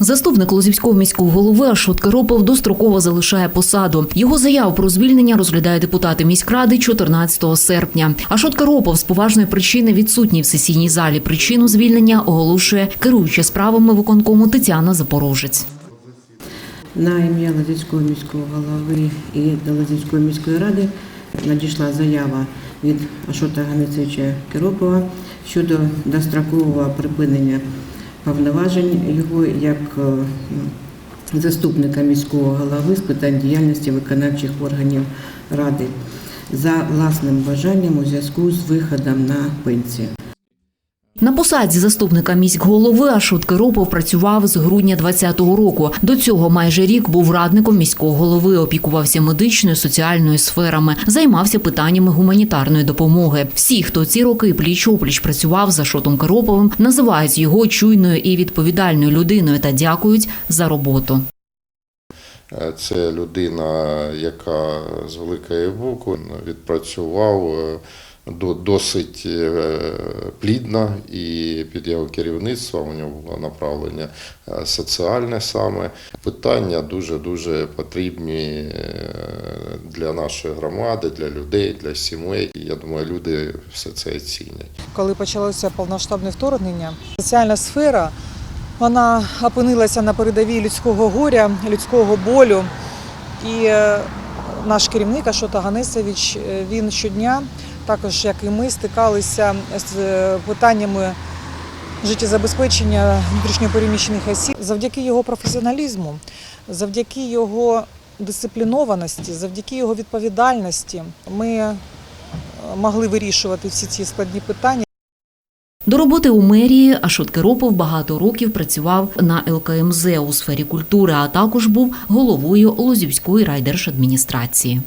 Заступник Лозівського міського голови Ашот Каропов достроково залишає посаду. Його заяву про звільнення розглядають депутати міськради 14 серпня. Ашот Каропов з поважної причини відсутній в сесійній залі. Причину звільнення оголошує керуюча справами виконкому Тетяна Запорожець. На ім'я Лазівського міського голови і до Лазівської міської ради надійшла заява від Ашота Ганицевича Киропова щодо дострокового припинення повноважень його як е, заступника міського голови з питань діяльності виконавчих органів ради за власним бажанням у зв'язку з виходом на пенсію. На посаді заступника міськголови Ашот Киропов працював з грудня 2020 року. До цього майже рік був радником міського голови, опікувався медичною, соціальною сферами, займався питаннями гуманітарної допомоги. Всі, хто ці роки пліч-опліч працював з Ашотом Кироповим, називають його чуйною і відповідальною людиною та дякують за роботу. Е, Це людина, яка з великої букви відпрацював е, досить е, плідно і під його керівництвом у нього було направлення е, соціальне саме. Питання дуже-дуже потрібні е, для нашої громади, для людей, для сімей. Я думаю, люди все це оцінять. коли почалося повноштабне вторгнення, соціальна сфера вона опинилася на передовій людського горя, людського болю. І наш керівник Ашота Ганесович, е, він щодня, також як і ми, стикалися з е, питаннями життєзабезпечення внутрішньопереміщених осіб. Завдяки його професіоналізму, завдяки його дисциплінованості, завдяки його відповідальності ми е, могли вирішувати всі ці складні питання. До роботи у мерії Ашот Керопов багато років працював на ЛКМЗ у сфері культури, а також був головою Лозівської райдержадміністрації.